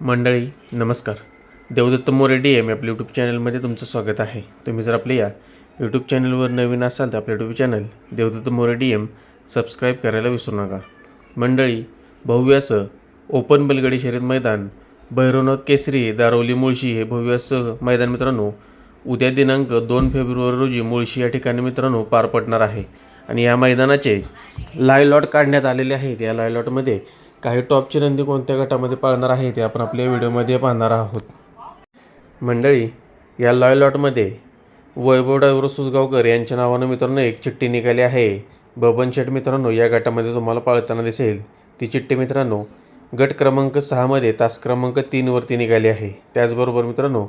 मंडळी नमस्कार. Devdatta More D M आपल्या यूट्यूब चॅनलमध्ये तुमचं स्वागत आहे. तुम्ही जर आपल्या या यूट्यूब चॅनलवर नवीन असाल तर आपलं YouTube channel Devdatta More D M subscribe करायला विसरू नका. मंडळी भव्य ओपन बलगडी शर्यत मैदान भैरवनाथ केसरी दारवली मुळशी हे भव्यासह मैदान मित्रांनो उद्या दिनांक दोन फेब्रुवारी रोजी मुळशी या ठिकाणी मित्रांनो पार पडणार आहे. आणि या मैदानाचे लायलॉट काढण्यात आलेले आहेत. या लायलॉटमध्ये काही टॉपची नंदी कोणत्या गटामध्ये पाळणार आहे ते आपण आपल्या व्हिडिओमध्ये पाहणार आहोत. मंडळी या लॉय लॉटमध्ये वैभव डायव्हर सुसगावकर यांच्या नावानं मित्रांनो एक चिठ्ठी निघाली आहे. बबन शेठ मित्रांनो या गटामध्ये तुम्हाला पाळताना दिसेल. ती चिठ्ठी मित्रांनो गट क्रमांक सहामध्ये तास क्रमांक तीनवरती निघाली आहे. त्याचबरोबर मित्रांनो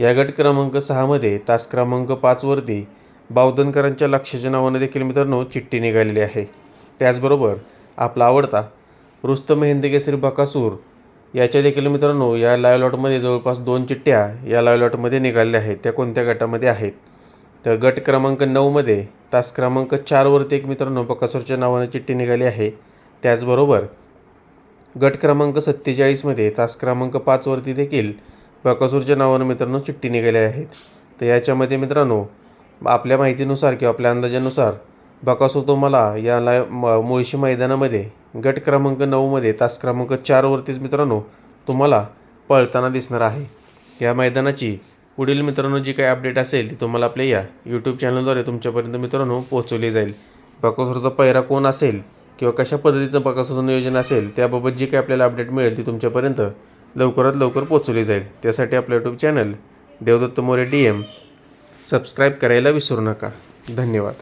या गट क्रमांक सहामध्ये तास क्रमांक पाचवरती बावधनकरांच्या लक्षाच्या नावानं देखील मित्रांनो चिठ्ठी निघालेली आहे. त्याचबरोबर आपला आवडता रुस्तम हिंद केसरी बकासूर याच्या देखील मित्रांनो या लाईव्ह लॉटमध्ये जवळपास दोन चिठ्ठ्या या लाईव्ह लॉटमध्ये निघालेल्या आहेत. त्या कोणत्या गटामध्ये आहेत? तर गट क्रमांक नऊमध्ये तास क्रमांक चारवरती एक मित्रांनो बकासूरच्या नावानं चिठ्ठी निघाली आहे. त्याचबरोबर गट क्रमांक सत्तेचाळीसमध्ये तास क्रमांक पाचवरती देखील बकासूरच्या नावानं मित्रांनो चिठ्ठी निघाल्या आहेत. तर याच्यामध्ये मित्रांनो आपल्या माहितीनुसार किंवा आपल्या अंदाजानुसार बकासूर तुम्हाला या लाय म मुळशी मैदानामध्ये गट क्रमांक नऊमध्ये तास क्रमांक चारवरतीच मित्रांनो तुम्हाला पळताना दिसणार आहे. या मैदानाची पुढील मित्रांनो जी काही अपडेट असेल ती तुम्हाला आपल्या या यूट्यूब चॅनलद्वारे तुमच्यापर्यंत मित्रांनो पोहोचवली जाईल. बकासूरचा पैरा कोण असेल किंवा कशा पद्धतीचं बकासूरचं नियोजन असेल त्याबाबत जी काही आपल्याला अपडेट मिळेल ती तुमच्यापर्यंत लवकरात लवकर पोहोचवली जाईल. त्यासाठी आपलं YouTube channel Devdatta More D M subscribe करायला विसरू नका. धन्यवाद.